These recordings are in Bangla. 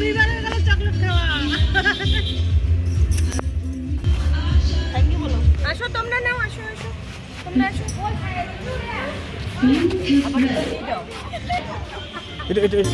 দুইবার হয়ে গেল চকলেট খাওয়া। থ্যাংক ইউ বলো। আসো তোমরা নাও আসো আসো। তোমরা আসো। এটা এটা এটা।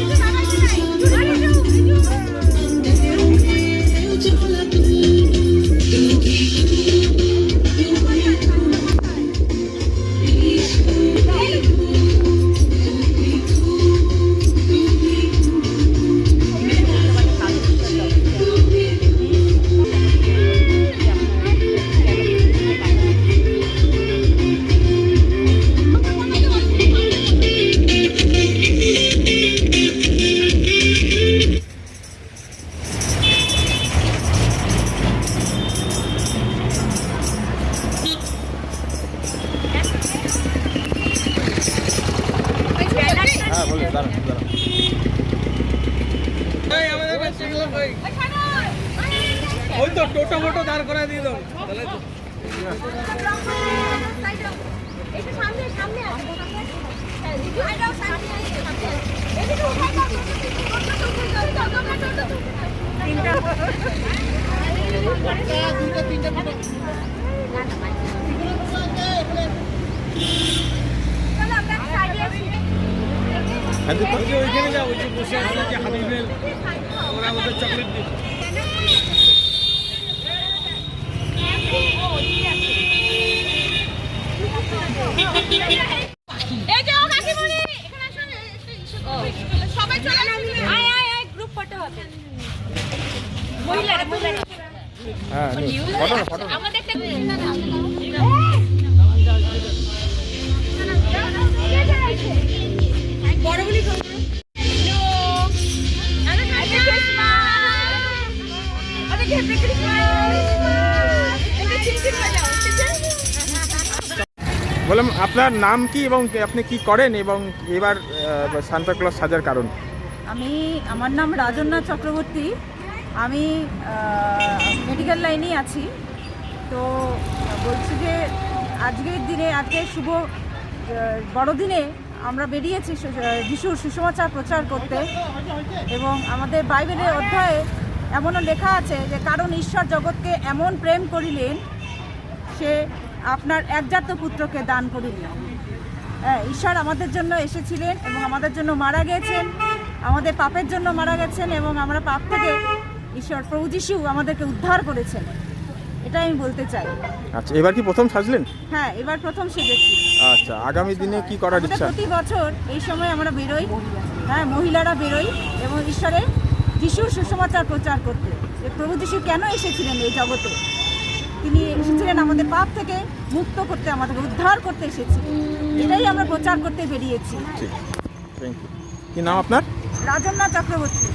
ওই তো টোটো মোটো দাঁড় করে দিয়ে দাও। তাহলে তিনটা তিনটা ওইখানে যাও ওই যে বসে আছে যে হাবিবেল ওরা আমাদের চকলেট দিবে। এই যে ও কাকিমণি এখানে আসো না, একটু ইসে করো। সবাই চলে আয় আয় আয় গ্রুপ ফটো হবে। মহিলারা মহিলারা। হ্যাঁ ফটো ফটো আমাদের একটা বললাম, আপনার নাম কি এবং আপনি কি করেন এবং এবার সান্তা ক্লজ সাজার কারণ? আমি, আমার নাম রাজন্না চক্রবর্তী। আমি মেডিকেল লাইনেই আছি। তো, বলছি যে, আজকের দিনে, আজকে শুভ বড়দিনে আমরা বেরিয়েছি যিশুর সুসমাচার প্রচার করতে। এবং আমাদের বাইবেলের অধ্যায়ে এমনও লেখা আছে যে, কারণ ঈশ্বর জগৎকে এমন প্রেম করিলেন, সে আপনার একজাত পুত্রকে দান করিলেন হ্যাঁ ঈশ্বর আমাদের জন্য এসেছিলেন এবং আমাদের জন্য মারা গেছেন আমাদের পাপের জন্য মারা গেছেন এবং আমরা পাপ থেকে ঈশ্বর প্রভু যিশু আমাদেরকে উদ্ধার করেছেন। এটাই আমি বলতে চাই। আচ্ছা এবার কি প্রথম সাজলেন? হ্যাঁ এবার প্রথম সেজেছি। আচ্ছা আগামী দিনে কি করার ইচ্ছা? প্রতি বছর এই সময় আমরা বেরোই। হ্যাঁ মহিলারা বেরোই এবং ঈশ্বরের যিশুর সুসমাচার প্রচার করতে। যে প্রভু যিশু কেন এসেছিলেন এই জগতে? তিনি এসেছিলেন আমাদের পাপ থেকে মুক্ত করতে আমাদেরকে উদ্ধার করতে এসেছিলেন এটাই আমরা প্রচার করতে বেরিয়েছি। কি নাম আপনার? রাজন্না চক্রবর্তী।